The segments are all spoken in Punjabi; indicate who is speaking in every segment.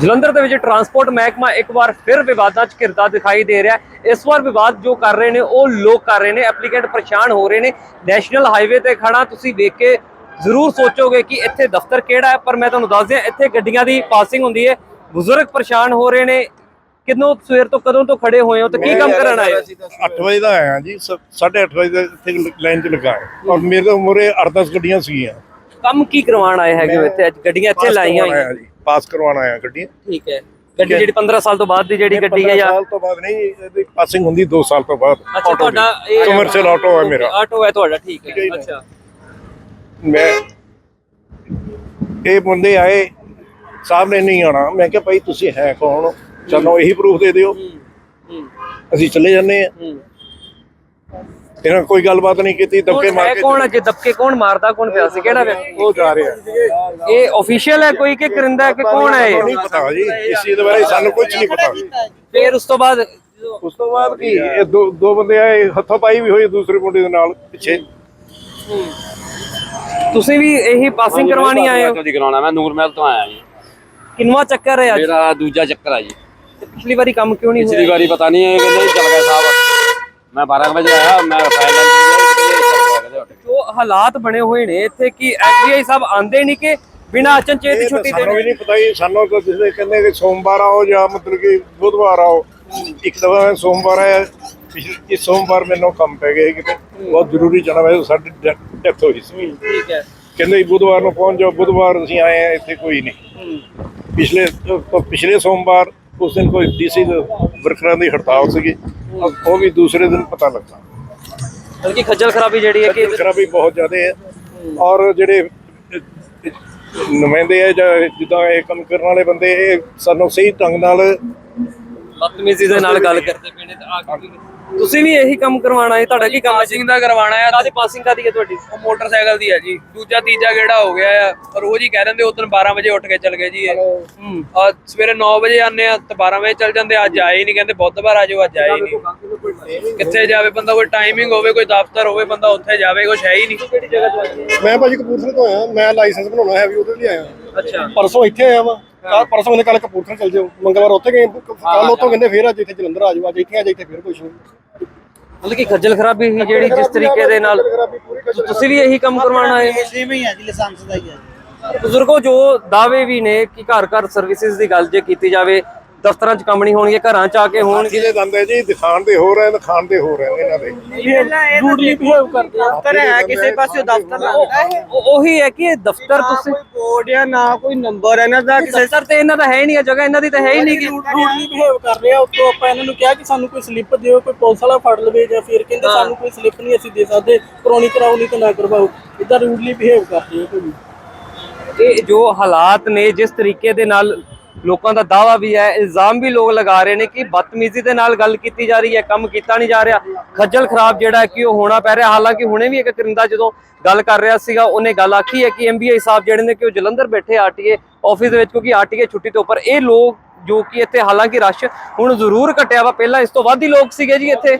Speaker 1: ਜਲੰਧਰ ਦੇ ਵਿੱਚ ਟਰਾਂਸਪੋਰਟ ਮਹਿਕਮਾ ਇੱਕ ਵਾਰ ਫਿਰ ਵਿਵਾਦਾਂ 'ਚ ਘਿਰਦਾ ਦਿਖਾਈ ਦੇ ਰਿਹਾ। ਇਸ ਵਾਰ ਵਿਵਾਦ ਜੋ ਕਰ ਰਹੇ ਨੇ ਉਹ ਲੋਕ ਕਰ ਰਹੇ ਨੇ ਐਪਲੀਕੈਂਟ ਪਰੇਸ਼ਾਨ ਹੋ ਰਹੇ ਨੇ। ਨੈਸ਼ਨਲ ਹਾਈਵੇ ਤੇ ਖੜਾ ਤੁਸੀਂ ਵੇਖ ਕੇ ਜ਼ਰੂਰ ਸੋਚੋਗੇ ਕਿ ਇੱਥੇ ਦਫ਼ਤਰ ਕਿਹੜਾ ਹੈ ਪਰ ਮੈਂ ਤੁਹਾਨੂੰ ਦੱਸ ਦਿਆਂ ਇੱਥੇ ਗੱਡੀਆਂ ਦੀ ਪਾਸਿੰਗ ਹੁੰਦੀ ਹੈ। ਬਜ਼ੁਰਗ ਪਰੇਸ਼ਾਨ ਹੋ ਰਹੇ ਨੇ। ਕਿਦੋਂ ਸਵੇਰ ਤੋਂ ਕਦੋਂ ਤੋਂ ਖੜੇ ਹੋਏ ਹੋ ਤੇ ਕੀ ਕੰਮ ਕਰਨ ਆਏ ਹੋ?
Speaker 2: 8 ਵਜੇ ਦਾ ਆਇਆ ਜੀ 8:30 ਵਜੇ ਦੇ ਇੱਥੇ ਲਾਈਨ 'ਚ ਲੱਗਾ ਔਰ ਮੇਰੇ ਤੋਂ ਮੂਹਰੇ 8-10 ਗੱਡੀਆਂ ਸੀਗੀਆਂ।
Speaker 1: ਕੰਮ ਕੀ ਕਰਵਾਉਣ ਆਏ ਹੈਗੇ ਇੱਥੇ? ਅੱਜ ਗੱਡੀਆਂ ਇੱਥੇ ਲਾਈਆਂ ਹੋਈਆਂ।
Speaker 2: ਪਾਸ ਕਰਵਾਉਣ ਆਇਆ ਗੱਡੀਆਂ।
Speaker 1: ਠੀਕ ਹੈ। ਗੱਡੀ ਜਿਹੜੀ 15 ਸਾਲ ਤੋਂ ਬਾਅਦ ਦੀ ਜਿਹੜੀ ਗੱਡੀ ਹੈ
Speaker 2: 15
Speaker 1: ਜਾਂ
Speaker 2: ਸਾਲ ਤੋਂ ਬਾਅਦ ਨਹੀਂ ਇਹਦੀ ਪਾਸਿੰਗ ਹੁੰਦੀ 2 ਸਾਲ ਤੋਂ ਬਾਅਦ।
Speaker 1: ਅੱਛਾ ਤੁਹਾਡਾ ਇਹ
Speaker 2: ਕਮਰਸ਼ੀਅਲ ਆਟੋ ਹੈ ਮੇਰਾ।
Speaker 1: ਆਟੋ ਹੈ ਤੁਹਾਡਾ ਠੀਕ ਹੈ। ਅੱਛਾ।
Speaker 2: ਮੈਂ ਇਹ ਬੰਦੇ ਆਏ ਸਾਹਿਬ ਨੇ ਨਹੀਂ ਆਣਾ ਮੈਂ ਕਿਹਾ ਭਾਈ ਤੁਸੀਂ ਹੈ ਕੌਣ? ਚਲੋ ਇਹੀ ਪ੍ਰੂਫ ਦੇ ਦਿਓ। ਅਸੀਂ ਚਲੇ ਜਾਂਦੇ ਆ
Speaker 1: ਹੂੰ।
Speaker 2: ਇਹਨਾਂ ਕੋਈ ਗੱਲਬਾਤ ਨਹੀਂ ਕੀਤੀ ਦਬਕੇ ਮਾਰ
Speaker 1: ਹੈ
Speaker 2: ਕੇ
Speaker 1: ਕੌਣ ਅੱਗੇ ਦਬਕੇ ਕੌਣ ਮਾਰਦਾ ਕੌਣ ਪਿਆ ਸੀ? ਕਿਹੜਾ
Speaker 2: ਉਹ ਜਾ ਰਹੇ।
Speaker 1: ਇਹ ਅਫੀਸ਼ੀਅਲ ਹੈ ਕੋਈ ਕਿ ਕਰਿੰਦਾ ਹੈ ਕਿ ਕੌਣ ਹੈ
Speaker 2: ਸਾਨੂੰ ਨਹੀਂ
Speaker 1: ਇਹ
Speaker 2: ਪਤਾ ਜੀ ਇਸ ਚੀਜ਼ ਦੇ ਬਾਰੇ ਸਾਨੂੰ ਕੁਝ ਨਹੀਂ ਪਤਾ।
Speaker 1: ਫਿਰ ਉਸ ਤੋਂ ਬਾਅਦ
Speaker 2: ਉਸ ਤੋਂ ਬਾਅਦ ਕੀ? ਇਹ ਦੋ ਦੋ ਬੰਦੇ ਆਏ ਹੱਥੋਂ ਪਾਈ ਵੀ ਹੋਈ ਦੂਸਰੇ ਮੁੰਡੇ ਦੇ ਨਾਲ ਪਿੱਛੇ।
Speaker 1: ਤੁਸੀਂ ਵੀ ਇਹੀ ਪਾਸਿੰਗ ਕਰਵਾਣੀ ਆਏ ਹੋ?
Speaker 3: ਤੋਂ ਦੀ ਕਰਾਉਣਾ ਮੈਂ ਨੂਰ ਮਹਿਲ ਤੋਂ ਆਇਆ ਜੀ।
Speaker 1: ਕਿੰਨਵਾ ਚੱਕਰ ਹੈ ਅੱਜ?
Speaker 3: ਮੇਰਾ ਦੂਜਾ ਚੱਕਰ ਆ ਜੀ।
Speaker 1: ਪਿਛਲੀ ਵਾਰੀ ਕੰਮ ਕਿਉਂ ਨਹੀਂ
Speaker 3: ਪਿਛਲੀ
Speaker 1: ਹੋਇਆ?
Speaker 3: ਵਾਰੀ ਪਤਾ ਨਹੀਂ ਇਹ ਕਹਿੰਦੇ ਚੱਲ ਗਿਆ ਸਾਹਿਬ ਮੈਂ 12 ਵਜੇ ਆਇਆ ਮੈਂ ਫਾਈਲ ਲੈ ਕੇ
Speaker 1: ਜੋ ਹਾਲਾਤ ਬਣੇ ਹੋਏ ਨੇ ਇੱਥੇ ਕੀ ਐਫਬੀਆਈ ਸਾਹਿਬ ਆਂਦੇ ਨਹੀਂ ਕਿ ਬਿਨਾਂ ਅਚਨਚੇਤ ਛੁੱਟੀ
Speaker 2: ਸਾਨੂੰ ਵੀ
Speaker 1: ਦੇਣੀ
Speaker 2: ਨਹੀਂ ਪਤਾ ਜੀ ਸਾਨੂੰ ਤਾਂ ਜਿਸਲੇ ਕਹਿੰਦੇ ਕਿ ਸੋਮਵਾਰ ਆਓ ਜਾਂ ਮਤਲਬ ਕਿ ਬੁੱਧਵਾਰ ਆਓ ਇੱਕ ਦਫਾ ਮੈਂ ਸੋਮਵਾਰ ਆਇਆ ਇਸ ਸੋਮਵਾਰ ਮੈਨੂੰ ਕੰਮ ਪੈ ਗਿਆ ਕਿਤੇ। ਬਹੁਤ ਜ਼ਰੂਰੀ ਜਾਣਾ ਵੈਸੇ ਸਾਡੀ ਡੈਥ ਹੋਈ ਸੀ।
Speaker 1: ਠੀਕ ਹੈ।
Speaker 2: ਕਹਿੰਦੇ ਜੀ ਬੁੱਧਵਾਰ ਨੂੰ ਪਹੁੰਚ ਜਾਓ ਬੁੱਧਵਾਰ ਅਸੀਂ ਆਏ ਆ ਇੱਥੇ ਕੋਈ ਨਹੀਂ ਪਿਛਲੇ ਪਿਛਲੇ ਸੋਮਵਾਰ ਉਸ ਦਿਨ ਕੋਈ ਡੀਸੀ ਵਰਕਰਾਂ ਦੀ ਹੜਤਾਲ ਸੀਗੀ। ਉਹ ਵੀ ਦੂਸਰੇ ਦਿਨ ਪਤਾ ਲੱਗਾ
Speaker 1: ਬਲਕਿ ਖੱਜਲ ਖਰਾਬੀ ਜਿਹੜੀ ਹੈ ਕਿ
Speaker 2: ਖਰਾਬੀ ਬਹੁਤ ਜ਼ਿਆਦਾ ਹੈ। ਔਰ ਜਿਹੜੇ ਨੁਮਾਇੰਦੇ ਆ ਜਾਂ ਜਿੱਦਾਂ ਇਹ ਕੰਮ ਕਰਨ ਵਾਲੇ ਬੰਦੇ ਇਹ ਸਾਨੂੰ ਸਹੀ ਢੰਗ ਨਾਲ
Speaker 1: ਬਦਤਮੀਜ਼ੀ ਦੇ ਨਾਲ ਗੱਲ ਕਰਦੇ ਪਏ ਨੇ ਤੇ ਆ ਕੇ ਤੁਸੀਂ ਵੀ ਇਹੀ ਕੰਮ ਕਰਵਾਉਣਾ ਹੈ ਤੁਹਾਡਾ ਕੀ ਕੰਮ ਹੈ
Speaker 4: ਪਾਸਿੰਗ ਦਾ ਕਰਵਾਉਣਾ ਆ
Speaker 1: ਕਾਦੀ ਪਾਸਿੰਗ ਕਾਦੀ ਹੈ ਤੁਹਾਡੀ?
Speaker 4: ਉਹ ਮੋਟਰਸਾਈਕਲ ਦੀ ਆ ਜੀ। ਦੂਜਾ ਤੀਜਾ ਗੇੜਾ ਹੋ ਗਿਆ ਆ। ਰੋਜ਼ ਹੀ ਕਹਿ ਦਿੰਦੇ ਉਦੋਂ 12 ਵਜੇ ਉੱਠ ਕੇ ਚੱਲ ਗਏ ਜੀ ਇਹ।
Speaker 1: ਹੂੰ।
Speaker 4: ਆ ਸਵੇਰੇ 9 ਵਜੇ ਆਨੇ ਆ ਤੇ 12 ਵਜੇ ਚੱਲ ਜਾਂਦੇ ਅੱਜ ਆਏ ਹੀ ਨਹੀਂ ਕਹਿੰਦੇ ਬੁੱਧਵਾਰ ਆ ਜਾਓ ਅੱਜ ਆਏ ਹੀ ਨਹੀਂ। ਕਿੱਥੇ ਜਾਵੇ ਬੰਦਾ? ਕੋਈ ਟਾਈਮਿੰਗ ਹੋਵੇ ਕੋਈ ਦਫ਼ਤਰ ਹੋਵੇ ਬੰਦਾ ਉੱਥੇ ਜਾਵੇ ਕੁਛ ਹੈ ਹੀ ਨਹੀਂ। ਕਿਹੜੀ ਜਗ੍ਹਾ ਤੋਂ ਆਏ
Speaker 5: ਮੈਂ ਭਾਜੀ ਕਪੂਰਥਲੇ ਤੋਂ ਆਇਆ। ਮੈਂ ਲਾਇਸੈਂਸ ਬਣਾਉਣਾ ਹੈ ਵੀ ਉਹਦੇ ਲਈ ਆਇਆ।
Speaker 1: ਅੱਛਾ।
Speaker 5: ਪਰਸੋਂ ਇੱਥੇ ਆਇਆ ਵਾ। ਕੱਲ ਪਰਸੋਂ ਕਹਿੰਦੇ ਕੱਲ ਕਪੂਰਥਲੇ ਚੱਲ ਜਾਓ। ਮੰਗਲਵਾਰ ਉੱਥੇ ਗਏ ਕੱਲ ਉੱਥੋਂ ਕਹਿੰਦੇ ਫੇਰ ਅੱਜ ਇੱਥੇ ਜਲੰਧਰ ਆ ਜਾਓ ਅੱਜ ਇੱਥੇ ਆ ਜਾ ਇੱਥੇ ਫੇਰ ਕੁਛ ਨਹੀਂ।
Speaker 1: ਮਤਲਬ ਕਿ ਖੱਜਲ ਖਰਾਬੀ ਹੀ ਜਿਹੜੀ ਜਿਸ ਤਰੀਕੇ ਦੇ ਨਾਲ ਤੁਸੀਂ ਵੀ ਇਹੀ ਕੰਮ ਕਰਵਾਉਣਾ ਹੈ?
Speaker 6: ਸੇਮ ਹੀ ਹੈ ਜੀ ਲਾਇਸੈਂਸ ਦਾ ਹੀ ਹੈ
Speaker 1: ਬਜ਼ੁਰਗੋ ਜੋ ਦਾਅਵੇ ਵੀ ਨੇ ਕਿ ਘਰ ਘਰ ਸਰਵਿਸਿਜ਼ ਦੀ ਗੱਲ ਜੇ ਕੀਤੀ ਜਾਵੇ ਦਫ਼ਤਰਾਂ 'ਚ ਕੰਮ ਨਹੀਂ ਹੋਣਗੇ ਘਰਾਂ 'ਚ ਆ ਕੇ ਹੋਣਗੇ।
Speaker 2: ਕਿਹਦੇ ਦੰਦੇ ਜੀ ਦਿਖਾਣ ਦੇ ਹੋ ਰਹੇ ਨੇ ਖਾਣ ਦੇ ਹੋ ਰਹੇ ਨੇ ਇਹਨਾਂ ਦੇ।
Speaker 6: ਰੂਡਲੀ ਬਿਹੇਵ ਕਰਦੇ ਆ। ਦਫ਼ਤਰ ਹੈ ਕਿਸੇ ਪਾਸੇ ਦਫ਼ਤਰ ਲੱਗਦਾ ਹੈ
Speaker 1: ਉਹ- ਉਹੀ ਹੈ ਕਿ ਇਹ ਦਫ਼ਤਰ ਤੁਸੀਂ
Speaker 6: ਕੋਡ ਜਾਂ ਨਾ ਕੋਈ ਨੰਬਰ ਇਹਨਾਂ ਦਾ
Speaker 1: ਦਫ਼ਤਰ ਤੇ ਇਹਨਾਂ ਦਾ ਹੈ ਹੀ ਨਹੀਂ ਇਹ ਜਗ੍ਹਾ ਇਹਨਾਂ ਦੀ ਤਾਂ ਹੈ ਹੀ ਨਹੀਂ। ਕਿ
Speaker 6: ਰੂਡਲੀ ਬਿਹੇਵ ਕਰ ਰਹੇ ਆ ਉੱਤੋਂ ਆਪਾਂ ਇਹਨਾਂ ਨੂੰ ਕਿਹਾ ਕਿ ਸਾਨੂੰ ਕੋਈ ਸਲਿੱਪ ਦਿਓ ਕੋਈ ਪੁਲਿਸ ਵਾਲਾ ਫੜ ਲਵੇ ਜਾਂ ਫਿਰ ਕਹਿੰਦੇ ਸਾਨੂੰ ਕੋਈ ਸਲਿੱਪ ਨਹੀਂ ਅਸੀਂ ਦੇ ਸਕਦੇ ਕਰੋਨੀ ਕਰਾਓ ਨਹੀਂ ਤਾਂ ਨਾ ਕਰਵਾਓ। ਇਦਾਂ ਰੂਡਲੀ ਬਿਹੇਵ ਕਰਦੇ ਆ ਕੋਈ
Speaker 1: ਇਹ ਜੋ ਹਾਲਾਤ ਨੇ ਜਿਸ ਤਰੀਕੇ ਦੇ ਨਾਲ ਲੋਕਾਂ ਦਾ ਦਾਵਾ ਵੀ ਹੈ, ਇਲਜ਼ਾਮ ਵੀ ਲੋਕ ਲਗਾ ਰਹੇ ਨੇ ਕਿ ਬਦਤਮੀਜ਼ੀ ਦੇ ਨਾਲ ਗੱਲ ਕੀਤੀ ਜਾ ਰਹੀ ਹੈ, ਕੰਮ ਕੀਤਾ ਨਹੀਂ ਜਾ ਰਿਹਾ। ਖੱਜਲ ਖਰਾਬ ਜਿਹੜਾ ਕਿ ਉਹ ਹੋਣਾ ਪੈ ਰਿਹਾ, ਹਾਲਾਂਕਿ ਹੁਣੇ ਵੀ ਇੱਕ ਕਰਿੰਦਾ ਜਦੋਂ ਗੱਲ ਕਰ ਰਿਹਾ ਸੀਗਾ, ਉਹਨੇ ਗੱਲ ਆਖੀ ਹੈ ਕਿ ਐਮਬੀਆਈ ਸਾਹਿਬ ਜਿਹੜੇ ਨੇ ਕਿ ਉਹ ਜਲੰਧਰ ਬੈਠੇ ਆਰਟੀਏ ਆਫਿਸ ਦੇ ਵਿੱਚ, ਕਿਉਂਕਿ ਆਰਟੀਏ ਛੁੱਟੀ ਤੋਂ ਉੱਪਰ ਇਹ ਲੋਕ ਜੋ ਕਿ ਇੱਥੇ ਹਾਲਾਂਕਿ ਰਸ਼ ਹੁਣ ਜ਼ਰੂਰ ਘਟਿਆ ਵਾ, ਪਹਿਲਾਂ ਇਸ ਤੋਂ ਵੱਧ ਹੀ ਲੋਕ ਸੀਗੇ ਜੀ ਇੱਥੇ,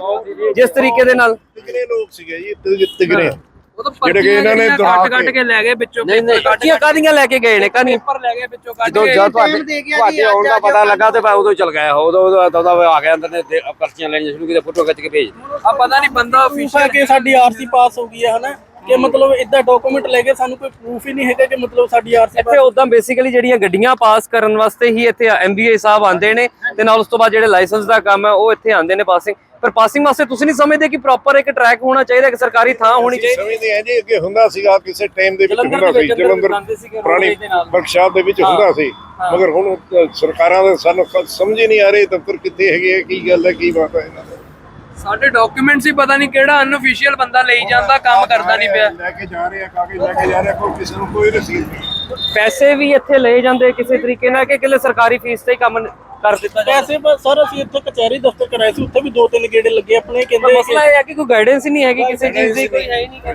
Speaker 1: ਜਿਸ ਤਰੀਕੇ ਦੇ ਨਾਲ।
Speaker 2: ਤਿਗਰੇ ਲੋਕ ਸੀਗੇ ਜੀ ਤਿਗਰੇ? ਜਿਹੜੇ ਕਿ ਇਹਨਾਂ ਨੇ
Speaker 4: ਕੱਟ
Speaker 2: ਦੌੜਾ
Speaker 4: ਕੱਟ ਕੇ ਲੈ ਗਏ ਵਿੱਚੋਂ
Speaker 1: ਨਹੀਂ ਨਹੀਂ ਕਾਦੀਆਂ ਲੈ ਕੇ ਗਏ ਨੇ? ਕਾਦੀਆਂ
Speaker 4: ਪੇਪਰ ਲੈ ਗਏ ਵਿੱਚੋਂ ਕੱਟ
Speaker 3: ਜਦੋਂ
Speaker 4: ਕੇ।
Speaker 3: ਜਦ ਤੁਹਾਡੇ ਤੁਹਾਡੇ ਆਉਣ ਦਾ ਪਤਾ ਲੱਗਾ ਤੇ ਮੈਂ ਉਦੋਂ ਚਲ ਗਿਆ ਉਦੋਂ ਉਦੋਂ ਉਦੋਂ ਆ ਗਿਆ ਅੰਦਰ ਨੇ ਪਰਚੀਆਂ ਲੈਣੀਆਂ ਸ਼ੁਰੂ ਕੀਤੇ ਫੋਟੋ ਖਿੱਚ ਕੇ ਭੇਜ
Speaker 4: ਆ ਪਤਾ ਨਹੀਂ ਬੰਦਾ
Speaker 6: ਹੈ ਕਿ ਸਾਡੀ ਆਰਸੀ ਪਾਸ ਹੋ ਗਈ ਹੈ ਹਨਾ? ਕਿ ਮਤਲਬ ਇਦਾਂ ਡਾਕੂਮੈਂਟ ਲੈ ਕੇ ਸਾਨੂੰ ਕੋਈ ਪ੍ਰੂਫ ਹੀ ਨਹੀਂ ਹੈਗਾ ਕਿ ਮਤਲਬ ਸਾਡੀ ਆਰਸੀ
Speaker 1: ਇੱਥੇ ਉਦਾਂ ਬੇਸਿਕਲੀ ਜਿਹੜੀਆਂ ਗੱਡੀਆਂ ਪਾਸ ਕਰਨ ਵਾਸਤੇ ਹੀ ਇੱਥੇ ਐਮਬੀਏ ਸਾਹਿਬ ਆਉਂਦੇ ਨੇ ਤੇ ਨਾਲ ਉਸ ਤੋਂ ਬਾਅਦ ਜਿਹੜੇ ਲਾਇਸੈਂਸ ਦਾ ਕੰਮ ਹੈ ਉਹ ਇੱਥੇ ਆਉਂਦੇ ਨੇ ਪਾਸਿੰਗ ਪਰ ਪਾਸਿੰਗ ਵਾਸਤੇ ਤੁਸੀਂ ਨਹੀਂ ਸਮਝਦੇ ਕਿ ਪ੍ਰੋਪਰ ਇੱਕ ਟਰੈਕ ਹੋਣਾ ਚਾਹੀਦਾ ਇੱਕ ਸਰਕਾਰੀ ਥਾਂ ਹੋਣੀ ਚਾਹੀਦੀ।
Speaker 2: ਸਮਝਦੇ ਆ ਜੀ ਅੱਗੇ ਹੁੰਦਾ ਸੀਗਾ ਕਿਸੇ ਟਾਈਮ ਦੇ ਵਿੱਚ ਹੁੰਦਾ ਸੀ ਜਲੰਧਰ ਪੁਰਾਣੀ। ਵਰਕਸ਼ਾਪ ਦੇ ਵਿੱਚ ਹੁੰਦਾ ਸੀ। ਮਗਰ ਹੁਣ ਸਰਕਾਰਾਂ ਦਾ ਸਾਨੂੰ ਸਮਝ ਹੀ ਨਹੀਂ ਆ ਰਹੀ ਦਫ਼ਤਰ ਕਿੱਥੇ ਹੈਗੇ ਆ, ਕੀ ਗੱਲ ਹੈ ਕੀ ਬਾਤ ਹੈ ਇਹਨਾਂ ਦੀ।
Speaker 4: ਸਾਡੇ ਡਾਕੂਮੈਂਟਸ ਹੀ ਪਤਾ ਨਹੀਂ ਕਿਹੜਾ ਅਨਅਫੀਸ਼ੀਅਲ ਬੰਦਾ ਲਈ ਜਾਂਦਾ ਕੰਮ ਕਰਦਾ ਨਹੀਂ ਪਿਆ।
Speaker 2: ਲੈ ਕੇ ਜਾ ਰਹੇ ਆ ਕਾਗਜ਼ ਲੈ ਕੇ ਜਾ ਰਹੇ ਕੋਈ ਕਿਸੇ ਨੂੰ ਕੋਈ ਰਸੀਦ ਨਹੀਂ।
Speaker 1: ਪੈਸੇ ਵੀ ਇੱਥੇ ਲਏ ਜਾਂਦੇ ਕਿਸੇ ਤਰੀਕੇ ਨਾਲ ਕਿ ਕਿਲੇ ਸਰਕਾਰੀ ਫੀਸ ਤੇ ਹੀ ਕੰਮ ਕਰ ਦਿੱਤਾ ਜਾਂਦਾ।
Speaker 6: ਪੈਸੇ ਪਰ ਸਰ ਅਸੀਂ ਇੱਥੇ ਕਚਹਿਰੀ ਦਫ਼ਤਰ ਕਰਾਏ ਸੀ ਉੱਥੇ ਵੀ ਦੋ ਤਿੰਨ ਗੇੜੇ ਲੱਗੇ ਆਪਣੇ ਕਹਿੰਦੇ
Speaker 1: ਮਸਲਾ ਇਹ ਹੈ ਕਿ ਕੋਈ ਗਾਈਡੈਂਸ ਹੀ ਨਹੀਂ ਹੈਗੀ ਕਿਸੇ ਚੀਜ਼ ਦੀ ਕੋਈ ਹੈ। ਹੀ ਨਹੀਂ।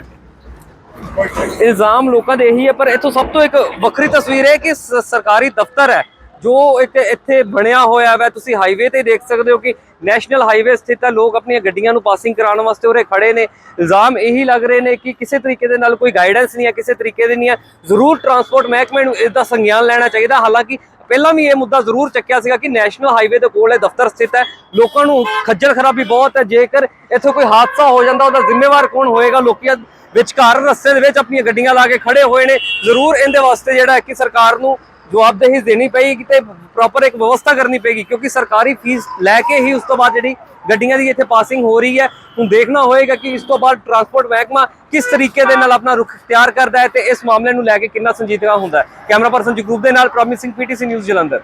Speaker 1: ਇਲਜ਼ਾਮ ਲੋਕਾਂ ਦੇ ਇਹੀ ਹੈ ਪਰ ਇਥੋਂ ਸਭ ਤੋਂ ਇੱਕ ਵੱਖਰੀ ਤਸਵੀਰ ਹੈ ਕਿ ਸਰਕਾਰੀ ਦਫ਼ਤਰ ਹੈ ਜੋ ਇੱਕ ਇੱਥੇ ਬਣਿਆ ਹੋਇਆ ਹੈ ਤੁਸੀਂ ਹਾਈਵੇ ਤੇ ਦੇਖ ਸਕਦੇ ਹੋ ਕਿ ਨੈਸ਼ਨਲ ਹਾਈਵੇ ਸਥਿਤ ਹੈ ਲੋਕ ਆਪਣੀਆਂ ਗੱਡੀਆਂ ਨੂੰ ਪਾਸਿੰਗ ਕਰਾਉਣ ਵਾਸਤੇ ਉਰੇ ਖੜੇ ਨੇ। ਇਲਜ਼ਾਮ ਇਹੀ ਲੱਗ ਰਹੇ ਨੇ ਕਿ ਕਿਸੇ ਤਰੀਕੇ ਦੇ ਨਾਲ ਕੋਈ ਗਾਈਡੈਂਸ ਨਹੀਂ ਹੈ ਕਿਸੇ ਤਰੀਕੇ ਦੀ ਨਹੀਂ ਹੈ। ਜ਼ਰੂਰ ਟਰਾਂਸਪੋਰਟ ਮਹਿਕਮੇ ਨੂੰ ਇਸ ਦਾ ਸੰਗਿਆਨ ਲੈਣਾ ਚਾਹੀਦਾ। ਹਾਲਾਂਕਿ ਪਹਿਲਾਂ ਵੀ ਇਹ ਮੁੱਦਾ ਜ਼ਰੂਰ ਚੱਕਿਆ ਸੀਗਾ ਕਿ ਨੈਸ਼ਨਲ ਹਾਈਵੇ ਦੇ ਕੋਲ ਇਹ ਦਫ਼ਤਰ ਸਥਿਤ ਹੈ। ਲੋਕਾਂ ਨੂੰ ਖੱਜਲ ਖਰਾਬੀ ਬਹੁਤ ਹੈ। ਜੇਕਰ ਇੱਥੇ ਕੋਈ ਹਾਦਸਾ ਹੋ ਜਾਂਦਾ, ਉਹਦਾ ਜ਼ਿੰਮੇਵਾਰ ਕੌਣ ਹੋਏਗਾ? ਲੋਕੀ ਵਿਚਕਾਰ ਰਸਤੇ ਦੇ ਵਿੱਚ ਆਪਣੀਆਂ ਗੱਡੀਆਂ ਲਾ ਕੇ ਖੜੇ ਹੋਏ ਨੇ। ਜ਼ਰੂਰ ਇਹਦੇ ਵਾਸਤੇ ਜਿਹੜਾ ਹੈ ਕਿ ਸਰਕਾਰ ਨੂੰ ਜਵਾਬਦੇਹੀ ਦੇਣੀ ਪਏਗੀ ਤੇ ਪ੍ਰੋਪਰ ਇੱਕ ਵਿਵਸਥਾ ਕਰਨੀ ਪਏਗੀ, ਕਿਉਂਕਿ ਸਰਕਾਰੀ ਫੀਸ ਲੈ ਕੇ ਹੀ ਉਸ ਤੋਂ ਬਾਅਦ ਜਿਹੜੀ ਗੱਡੀਆਂ ਦੀ ਇੱਥੇ ਪਾਸਿੰਗ ਹੋ ਰਹੀ ਹੈ, ਹੁਣ ਦੇਖਣਾ ਹੋਏਗਾ ਕਿ ਇਸ ਤੋਂ ਬਾਅਦ ਟਰਾਂਸਪੋਰਟ ਮਹਿਕਮਾ ਕਿਸ ਤਰੀਕੇ ਦੇ ਨਾਲ ਆਪਣਾ ਰੁਖ ਤਿਆਰ ਕਰਦਾ ਹੈ ਤੇ ਇਸ ਮਾਮਲੇ ਨੂੰ ਲੈ ਕੇ ਕਿੰਨਾ ਸੰਜੀਦਗਾ ਹੁੰਦਾ ਹੈ। ਕੈਮਰਾ ਪਰਸਨ ਜਗਰੂਪ ਦੇ ਨਾਲ ਪ੍ਰੋਮਿਸਿੰਗ ਪੀਟੀਸੀ ਨਿਊਜ਼ ਜਲੰਧਰ।